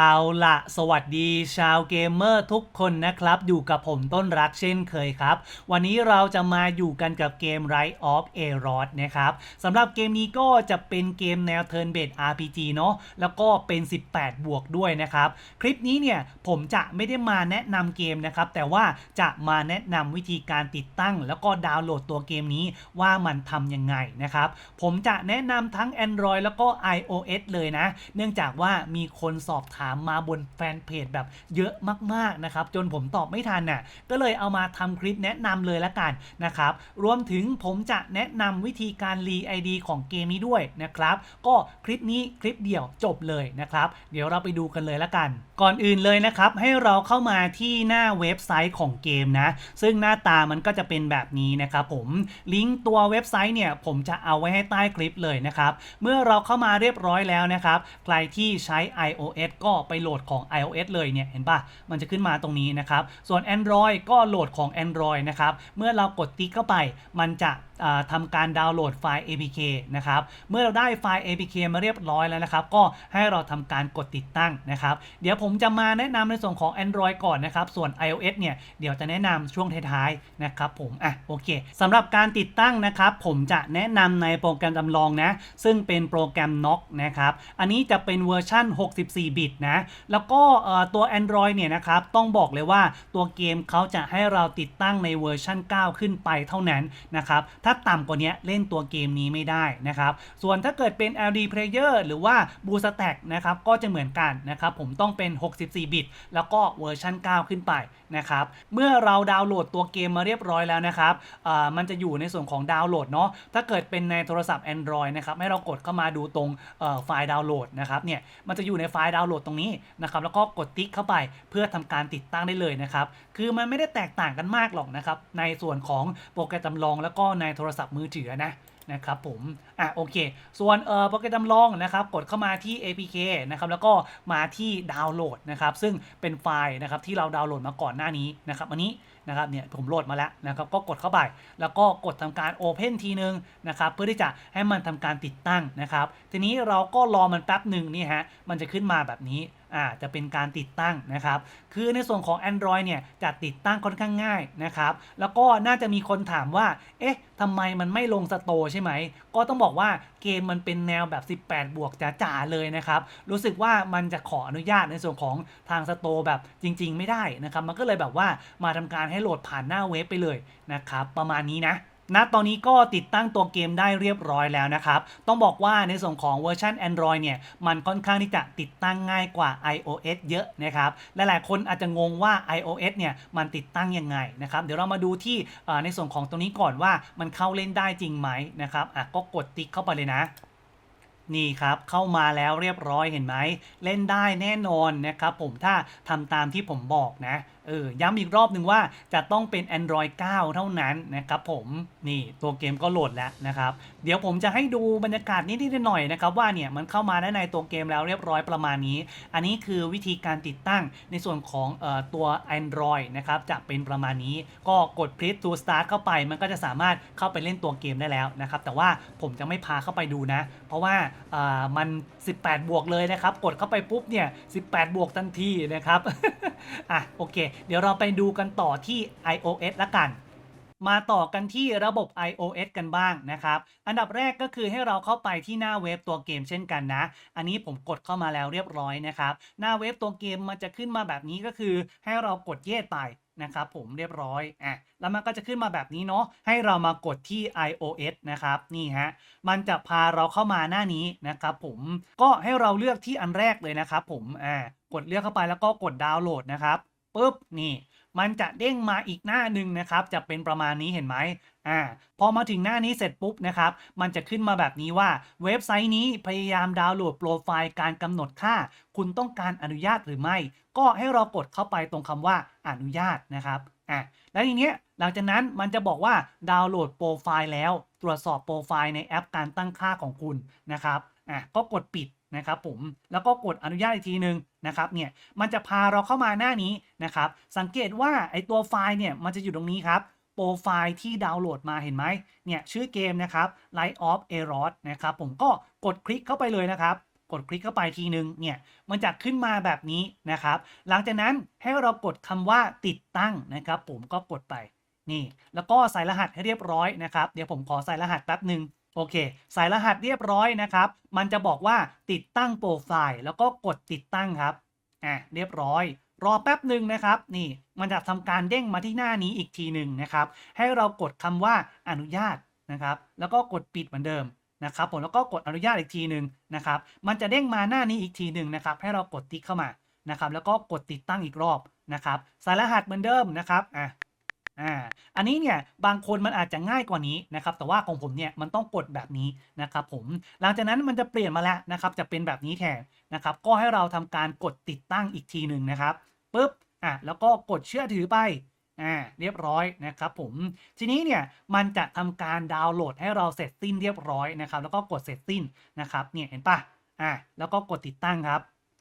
เอาละสวัสดีชาวเกมเมอร์ทุกคนนะครับ อยู่กับผมต้นรักเช่นเคยครับ วันนี้เราจะมาอยู่กันกับเกม Rise of a r o d นะครับสำหรับเกมนี้ก็จะเป็นเกมแนว Turn Based RPG เนาะแล้วก็เป็น 18 บวกด้วยนะครับ คลิปนี้เนี่ยผมจะไม่ได้มาแนะนำเกมนะครับ แต่ว่าจะมาแนะนำวิธีการติดตั้ง แล้วก็ดาวน์โหลดตัวเกมนี้ว่ามันทำยังไงนะครับผมจะแนะนำทั้ง Android แล้วก็ iOS เลยนะ เนื่องจากว่ามีคนสอบถามมาบนแฟนเพจแบบเยอะมากๆนะครับจนผมตอบไม่ทันน่ะก็เลยเอามาทำคลิปแนะนำเลยละกันนะครับรวมถึงผมจะแนะนำวิธีการรี ID ของเกมนี้ด้วยนะครับก็คลิปนี้คลิปเดียวจบเลยนะครับเดี๋ยวเราไปดูกันเลยละกัน ก่อนอื่นเลยนะครับให้เราเข้ามาที่หน้าเว็บไซต์ของเกมนะซึ่งหน้าตามันก็จะเป็นแบบนี้นะครับผมลิงก์ตัวเว็บไซต์เนี่ยผมจะเอาไว้ให้ใต้คลิปเลยนะครับเมื่อเราเข้ามาเรียบร้อยแล้วนะครับใครที่ใช้ iOS ก็ไปโหลดของ iOS เลยเนี่ยเห็นปะมันจะขึ้นมาตรงนี้นะครับ ส่วน Android ก็โหลดของ Android นะครับ เมื่อเรากดติ๊กเข้าไป มันจะอ่าทำการดาวน์โหลดไฟล์ APK นะครับ เมื่อเราได้ไฟล์ APK มาเรียบร้อยแล้วนะครับ ก็ให้เราทำการกดติดตั้งนะครับ เดี๋ยวผมจะมาแนะนำในส่วนของ Android ก่อนนะครับ ส่วน iOS เนี่ย เดี๋ยวจะแนะนำช่วงท้ายๆนะครับผม อะ โอเคสำหรับการติดตั้งนะครับ ผมจะแนะนำในโปรแกรมจำลองนะ ซึ่งเป็นโปรแกรม n o c นะครับ อันนี้จะเป็นเวอร์ชั่น 64 บิตนะแล้วก็ตัว Android เนี่ยนะครับต้องบอกเลยว่าตัวเกมเขาจะให้เราติดตั้งในเวอร์ชัน9 ขึ้นไปเท่านั้นนะครับถ้าต่ำกว่านี้เล่นตัวเกมนี้ไม่ได้นะครับส่วนถ้าเกิดเป็น LD Player หรือว่า BooStack นะครับก็จะเหมือนกันนะครับผมต้องเป็น 64 บิต แล้วก็เวอร์ชัน9 ขึ้นไปนะครับเมื่อเราดาวน์โหลดตัวเกมมาเรียบร้อยแล้วนะครับมันจะอยู่ในส่วนของดาวน์โหลดเนาะถ้าเกิดเป็นในโทรศัพท์ Android นะครับให้เรากดเข้ามาดูตรงไฟล์ดาวน์โหลดนะครับเนี่ยมันจะอยู่ในไฟล์ดาวน์โหลดตรงนี้นะครับแล้วก็กดติ๊กเข้าไปเพื่อทำการติดตั้งได้เลยนะครับคือมันไม่ได้แตกต่างกันมากหรอกนะครับในส่วนของโปรแกรมจำลองแล้วก็ในโทรศัพท์มือถือนะ นะครับผม อะโอเค ส่วนเอ่อโปรแกรมจำลองนะครับ กดเข้ามาที่ APK นะครับแล้วก็มาที่ดาวน์โหลดนะครับ ซึ่งเป็นไฟล์นะครับที่เราดาวน์โหลดมาก่อนหน้านี้นะครับอันนี้นะครับเนี่ยผมโหลดมาแล้วนะครับก็กดเข้าไป แล้วก็กดทำการ Open ทีนึงนะครับเพื่อที่จะให้มันทำการติดตั้งนะครับ ทีนี้เราก็รอมันแป๊บหนึ่งนี่ฮะมันจะขึ้นมาแบบนี้ อ่าจะเป็นการติดตั้งนะครับ คือในส่วนของ Android เนี่ยจะติดตั้งค่อนข้างง่ายนะครับ แล้วก็น่าจะมีคนถามว่า เอ๊ะทำไมมันไม่ลงสโตใช่ไหม ก็ต้องบอกว่าเกมมันเป็นแนวแบบ 18 บวกจ๋าๆเลยนะครับ รู้สึกว่ามันจะขออนุญาตในส่วนของทางสโตแบบจริง ๆ ไม่ได้นะครับ มันก็เลยแบบว่ามาทำการให้โหลดผ่านหน้าเว็บไปเลยนะครับ ประมาณนี้นะ ณตอนนี้ก็ติดตั้งตัวเกมได้เรียบร้อยแล้วนะครับ ต้องบอกว่าในส่วนของเวอร์ชัน Android เนี่ย มันค่อนข้างที่จะติดตั้งง่ายกว่า iOS เยอะนะครับ หลายๆคนอาจจะงงว่า iOS เนี่ย มันติดตั้งยังไงนะครับ เดี๋ยวเรามาดูที่ในส่วนของตรงนี้ก่อนว่ามันเข้าเล่นได้จริงไหมนะครับอะก็กดติ๊กเข้าไปเลยนะนี่ครับ เข้ามาแล้วเรียบร้อยเห็นไหม เล่นได้แน่นอนนะครับผมถ้าทำตามที่ผมบอกนะ เออย้ำอีกรอบหนึ่งว่าจะต้องเป็น Android 9 เท่านั้นนะครับผมนี่ตัวเกมก็โหลดแล้วนะครับ เดี๋ยวผมจะให้ดูบรรยากาศนิดๆหน่อยนะครับว่าเนี่ยมันเข้ามาได้ในตัวเกมแล้วเรียบร้อยประมาณนี้ อันนี้คือวิธีการติดตั้งในส่วนของออตัว Android นะครับจะเป็นประมาณนี้ ก็กด Please to start เข้าไป มันก็จะสามารถเข้าไปเล่นตัวเกมได้แล้วนะครับแต่ว่าผมจะไม่พาเข้าไปดูนะ เพราะว่ามัน 18 บวกเลยนะครับกดเข้าไปปุ๊บเนี่ย 18 บวกทันทีนะครับอะโอเคเดี๋ยวเราไปดูกันต่อที่ iOS ละกัน มาต่อกันที่ระบบ iOS กันบ้างนะครับ อันดับแรกก็คือให้เราเข้าไปที่หน้าเว็บตัวเกมเช่นกันนะ อันนี้ผมกดเข้ามาแล้วเรียบร้อยนะครับ หน้าเว็บตัวเกมมันจะขึ้นมาแบบนี้ก็คือ ให้เรากดเยสไปนะครับผมเรียบร้อยอะแล้วมันก็จะขึ้นมาแบบนี้เนาะให้เรามากดที่ iOS นะครับนี่ฮะมันจะพาเราเข้ามาหน้านี้นะครับผมก็ให้เราเลือกที่อันแรกเลยนะครับผมอ่ากดเลือกเข้าไปแล้วก็กดดาวน์โหลดนะครับ ปุ๊บนี่ มันจะเด้งมาอีกหน้าหนึ่งนะครับ จะเป็นประมาณนี้เห็นไหมอ่าพอมาถึงหน้านี้เสร็จปุ๊บนะครับ มันจะขึ้นมาแบบนี้ว่าเว็บไซต์นี้พยายามดาวน์โหลดโปรไฟล์การกำหนดค่า คุณต้องการอนุญาตหรือไม่ ก็ให้เรากดเข้าไปตรงคำว่าอนุญาตนะครับอะแล้วทีเนี้ยหลังจากนั้นมันจะบอกว่าดาวน์โหลดโปรไฟล์แล้ว ตรวจสอบโปรไฟล์ในแอปการตั้งค่าของคุณนะครับอะก็กดปิด นะครับผมแล้วก็กดอนุญาตอีกทีนึงนะครับเนี่ยมันจะพาเราเข้ามาหน้านี้นะครับสังเกตว่าไอตัวไฟล์เนี่ยมันจะอยู่ตรงนี้ครับโปรไฟล์ที่ดาวน์โหลดมาเห็นไหมเนี่ยชื่อเกมนะครับ Light of a r o s นะครับผมก็กดคลิกเข้าไปเลยนะครับ กดคลิกเข้าไปทีนึงเนี่ยมันจะขึ้นมาแบบนี้นะครับ หลังจากนั้นให้เรากดคำว่าติดตั้งนะครับผมก็กดไปนี่ แล้วก็ใส่รหัสให้เรียบร้อยนะครับ เดี๋ยวผมขอใส่รหัสแป๊บหนึ่ง โอเค ใส่รหัสเรียบร้อยนะครับ มันจะบอกว่าติดตั้งโปรไฟล์แล้วก็กดติดตั้งครับอะเรียบร้อย รอแป๊บหนึ่งนะครับ นี่มันจะทำการเด้งมาที่หน้านี้อีกทีหนึ่งนะครับ ให้เรากดคำว่าอนุญาตนะครับ แล้วก็กดปิดเหมือนเดิมนะครับผมแล้วก็กดอนุญาตอีกทีหนึ่งนะครับ มันจะเด้งมาหน้านี้อีกทีหนึ่งนะครับ ให้เรากดติ๊กเข้ามานะครับ แล้วก็กดติดตั้งอีกรอบนะครับใส่รหัสเหมือนเดิมนะครับอะ อ่าอันนี้เนี่ยบางคนมันอาจจะง่ายกว่านี้นะครับแต่ว่าของผมเนี่ยมันต้องกดแบบนี้นะครับผมหลังจากนั้นมันจะเปลี่ยนมาแล้วนะครับจะเป็นแบบนี้แทนนะครับก็ให้เราทำการกดติดตั้งอีกทีหนึ่งนะครับปุ๊บอะแล้วก็กดเชื่อถือไปอ่าเรียบร้อยนะครับผมทีนี้เนี่ยมันจะทำการดาวน์โหลดให้เราเสร็จสิ้นเรียบร้อยนะครับแล้วก็กดเสร็จสิ้นนะครับเนี่ยเห็นปะอ่าแล้วก็กดติดตั้งครับ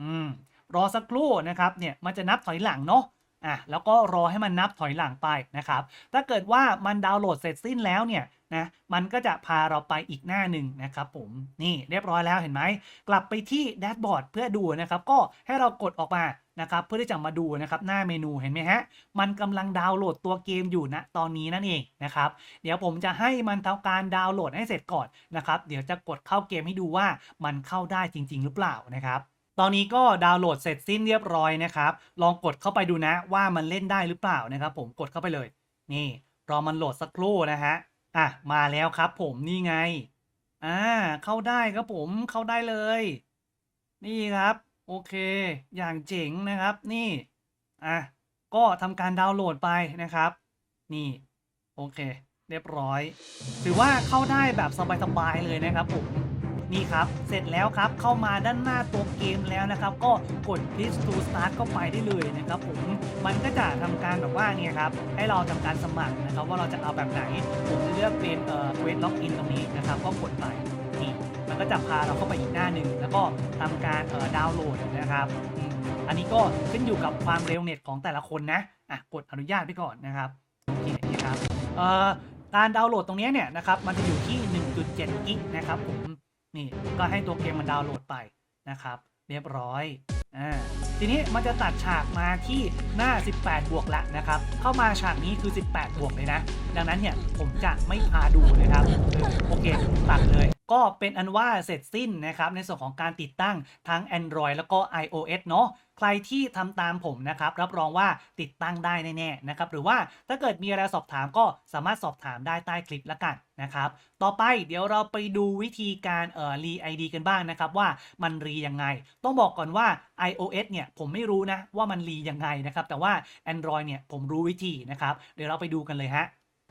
อืมรอสักครู่นะครับเนี่ยมันจะนับถอยหลังเนาะ อะแล้วก็รอให้มันนับถอยหลังไปนะครับ ถ้าเกิดว่ามันดาวน์โหลดเสร็จสิ้นแล้วเนี่ยนะมันก็จะพาเราไปอีกหน้าหนึ่งนะครับผมนี่เรียบร้อยแล้วเห็นไหม กลับไปที่แดชบอร์ดเพื่อดูนะครับ ก็ให้เรากดออกมานะครับเพื่อที่จะมาดูนะครับหน้าเมนูเห็นไหมฮะ มันกำลังดาวน์โหลดตัวเกมอยู่นะตอนนี้นั่นเองนะครับ เดี๋ยวผมจะให้มันทำการดาวน์โหลดให้เสร็จก่อนนะครับ เดี๋ยวจะกดเข้าเกมให้ดูว่ามันเข้าได้จริง ๆ หรือเปล่านะครับ ตอนนี้ก็ดาวน์โหลดเสร็จสิ้นเรียบร้อยนะครับ ลองกดเข้าไปดูนะว่ามันเล่นได้หรือเปล่านะครับ ผมกดเข้าไปเลย นี่รอมันโหลดสักครู่นะฮะอะมาแล้วครับผมนี่ไงอ่าเข้าได้ครับผมเข้าได้เลย นี่ครับ โอเค อย่างเจ๋งนะครับ นี่อะก็ทำการดาวน์โหลดไปนะครับ นี่ โอเค เรียบร้อย ถือว่าเข้าได้แบบสบายๆเลยนะครับผม นี่ครับ เสร็จแล้วครับเข้ามาด้านหน้าตัวเกมแล้วนะครับ ก็กด please to start ก็ไปได้เลยนะครับผมมันก็จะทำการแบบว่าเนี่ยครับให้เราทำการสมัครนะครับ ว่าเราจะเอาแบบไหนผมจะเลือกเป็นเอ่อ quest login ตรงนี้นะครับก็กดไปนี่มันก็จะพาเราเข้าไปอีกหน้าหนึ่งแล้วก็ทำการเอ่อดาวน์โหลดนะครับอันนี้ก็ขึ้นอยู่กับความเร็วเน็ตของแต่ละคนนะอะกดอนุญาตไปก่อนนะครับโอเคครับเอ่อการดาวน์โหลดตรงนี้เนี่ยนะครับมันจะอยู่ที่ 1.7 กิกนะครับผม นี่ก็ให้ตัวเกมมันดาวน์โหลดไปนะครับ เรียบร้อยอ่าทีนี้มันจะตัดฉากมาที่หน้า 18 บวกละนะครับ เข้ามาฉากนี้คือ 18 บวกเลยนะ ดังนั้นเนี่ยผมจะไม่พาดูเลยครับ โอเคตัดเลย ก็เป็นอันว่าเสร็จสิ้นนะครับในส่วนของการติดตั้งทั้ง Android แล้วก็ iOS เนาะใครที่ทำตามผมนะครับ รับรองว่าติดตั้งได้แน่ๆนะครับ หรือว่าถ้าเกิดมีอะไรสอบถามก็สามารถสอบถามได้ใต้คลิปละกันนะครับ ต่อไปเดี๋ยวเราไปดูวิธีการเอ่อรีไอดีกันบ้างนะครับว่ามันรียังไง ต้องบอกก่อนว่า iOS เนี่ยผมไม่รู้นะว่ามันรียังไงนะครับ แต่ว่า Android เนี่ยผมรู้วิธีนะครับ เดี๋ยวเราไปดูกันเลยฮะ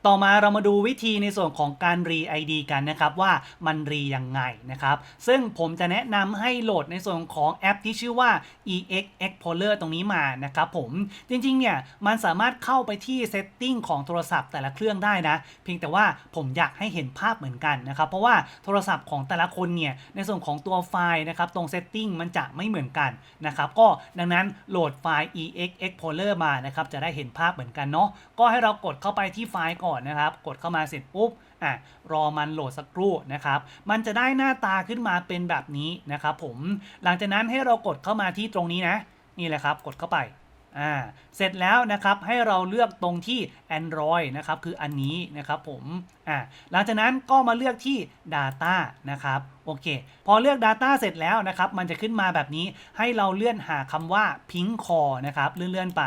ต่อมาเรามาดูวิธีในส่วนของการรี ID กันนะครับว่ามันรียังไงนะครับซึ่งผมจะแนะนำให้โหลดในส่วนของแอปที่ชื่อว่า EX Explorer ตรงนี้มานะครับผมจริงๆเนี่ยมันสามารถเข้าไปที่ Setting ของโทรศัพท์แต่ละเครื่องได้นะ เพียงแต่ว่าผมอยากให้เห็นภาพเหมือนกันนะครับเพราะว่าโทรศัพท์ของแต่ละคนเนี่ยในส่วนของตัวไฟล์นะครับตรง Setting มันจะไม่เหมือนกันนะครับก็ดังนั้นโหลดไฟล์ EX Explorer มานะครับจะได้เห็นภาพเหมือนกันเนาะก็ให้เรากดเข้าไปที่ไฟล์ก่อนนะครับ กดเข้ามาเสร็จปุ๊บอะรอมันโหลดสักครู่นะครับ มันจะได้หน้าตาขึ้นมาเป็นแบบนี้นะครับผมหลังจากนั้นให้เรากดเข้ามาที่ตรงนี้นะ นี่แหละครับ กดเข้าไปอ่าเสร็จแล้วนะครับให้เราเลือกตรงที่ Android นะครับคืออันนี้นะครับผมอ่าหลังจากนั้นก็มาเลือกที่ Data นะครับโอเค พอเลือก Data เสร็จแล้วนะครับมันจะขึ้นมาแบบนี้ให้เราเลื่อนหาคำว่า Pink Core นะครับเลื่อนๆไป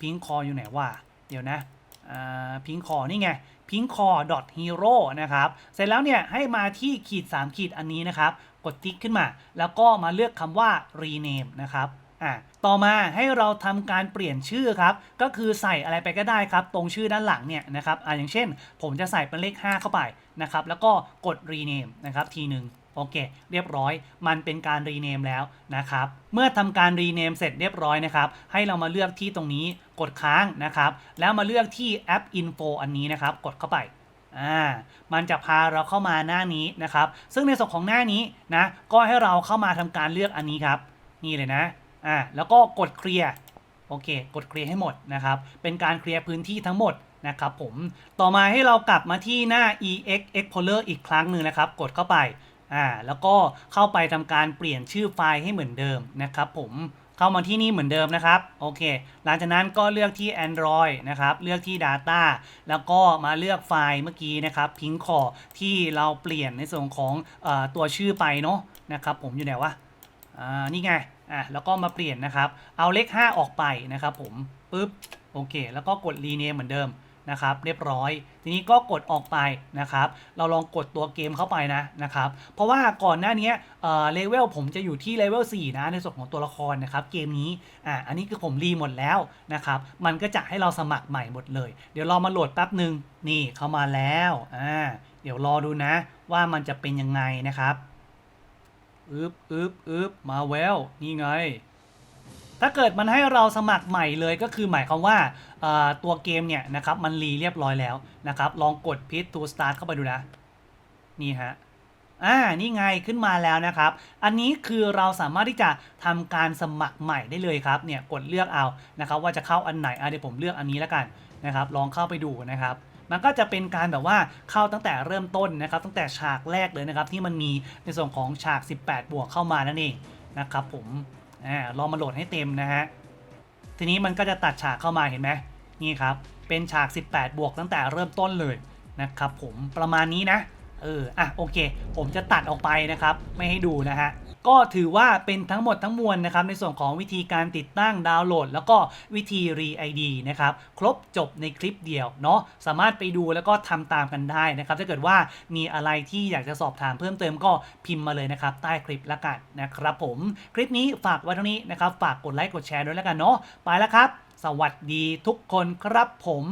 Pink Core อยู่ไหนวะเดี๋ยวนะ อ่า Pink Core นี่ไง pinkcore.hero นะครับ เสร็จแล้วเนี่ยให้มาที่ขีด 3 ขีดอันนี้นะครับ กดติ๊กขึ้นมา แล้วก็มาเลือกคำว่า rename นะครับอะต่อมาให้เราทำการเปลี่ยนชื่อครับ ก็คือใส่อะไรไปก็ได้ครับ ตรงชื่อด้านหลังเนี่ยนะครับอะอย่างเช่น ผมจะใส่เป็นเลข 5 เข้าไปนะครับ แล้วก็กด rename นะครับทีหนึ่ง โอเค เรียบร้อย มันเป็นการ rename แล้วนะครับ เมื่อทำการ rename เสร็จเรียบร้อยนะครับ ให้เรามาเลือกที่ตรงนี้กดค้างนะครับ แล้วมาเลือกที่ app info อันนี้นะครับ กดเข้าไปอ่ามันจะพาเราเข้ามาหน้านี้นะครับ ซึ่งในส่วนของหน้านี้นะ ก็ให้เราเข้ามาทำการเลือกอันนี้ครับ นี่เลยนะอ่าแล้วก็กดเคลียร์โอเค กดเคลียร์ให้หมดนะครับ เป็นการเคลียร์พื้นที่ทั้งหมดนะครับผม ต่อมาให้เรากลับมาที่หน้า ex explorer อีกครั้งหนึ่งนะครับ กดเข้าไป อ่าแล้วก็เข้าไปทำการเปลี่ยนชื่อไฟล์ให้เหมือนเดิมนะครับผมเข้ามาที่นี่เหมือนเดิมนะครับโอเค หลังจากนั้นก็เลือกที่ Android นะครับเลือกที่ Data แล้วก็มาเลือกไฟล์เมื่อกี้นะครับพิงคอที่เราเปลี่ยนในส่วนของอตัวชื่อไปเนาะนะครับผมอยู่ไหนวะอ่านี่ไงอะแล้วก็มาเปลี่ยนนะครับ เอาเลข 5 ออกไปนะครับผมปึ๊บโอเค แล้วก็กด rename เหมือนเดิม นะครับ เรียบร้อย ทีนี้ก็กดออกไปนะครับ เราลองกดตัวเกมเข้าไปนะนะครับ เพราะว่าก่อนหน้านี้เอ่อเลเวลผมจะอยู่ที่เลเวล4นะในส่วนของตัวละครนะครับเกมนี้อ่าอันนี้คือผมรีหมดแล้วนะครับ มันก็จะให้เราสมัครใหม่หมดเลย เดี๋ยวเรามาโหลดแป๊บหนึ่งนี่เข้ามาแล้วอ่าเดี๋ยวรอดูนะ ว่ามันจะเป็นยังไงนะครับอึบอึบอึบมาแววนี่ไง ถ้าเกิดมันให้เราสมัครใหม่เลยก็คือหมายความว่าตัวเกมเนี่ยนะครับมันรีเรียบร้อยแล้วนะครับ ลองกดพิท to start เข้าไปดูนะ นี่ฮะอ่านี่ไงขึ้นมาแล้วนะครับ อันนี้คือเราสามารถที่จะทำการสมัครใหม่ได้เลยครับเนี่ยกดเลือกเอานะครับ ว่าจะเข้าอันไหนอะเดี๋ยวผมเลือกอันนี้แล้วกันนะครับ ลองเข้าไปดูนะครับมันก็จะเป็นการแบบว่าเข้าตั้งแต่เริ่มต้นนะครับ ตั้งแต่ฉากแรกเลยนะครับ ที่มันมีในส่วนของฉาก 18 บวกเข้ามานั่นเองนะครับผม อ่าลองมาโหลดให้เต็มนะฮะ ทีนี้มันก็จะตัดฉากเข้ามาเห็นไหมนี่ครับ เป็นฉาก 18 บวกตั้งแต่เริ่มต้นเลยนะครับผมประมาณนี้นะ เอออะโอเค ผมจะตัดออกไปนะครับ ไม่ให้ดูนะฮะก็ถือว่าเป็นทั้งหมดทั้งมวลนะครับในส่วนของวิธีการติดตั้งดาวน์โหลด แล้วก็วิธี re ID นะครับครบจบในคลิปเดียวเนาะสามารถไปดูแล้วก็ทำตามกันได้นะครับ ถ้าเกิดว่ามีอะไรที่อยากจะสอบถามเพิ่มเติมก็พิมพ์มาเลยนะครับ ใต้คลิปละกันนะครับผมคลิปนี้ฝากไว้เท่านี้นะครับ ฝากกดไลค์กดแชร์ด้วยแล้วกันเนาะไปแล้วครับ สวัสดีทุกคนครับผม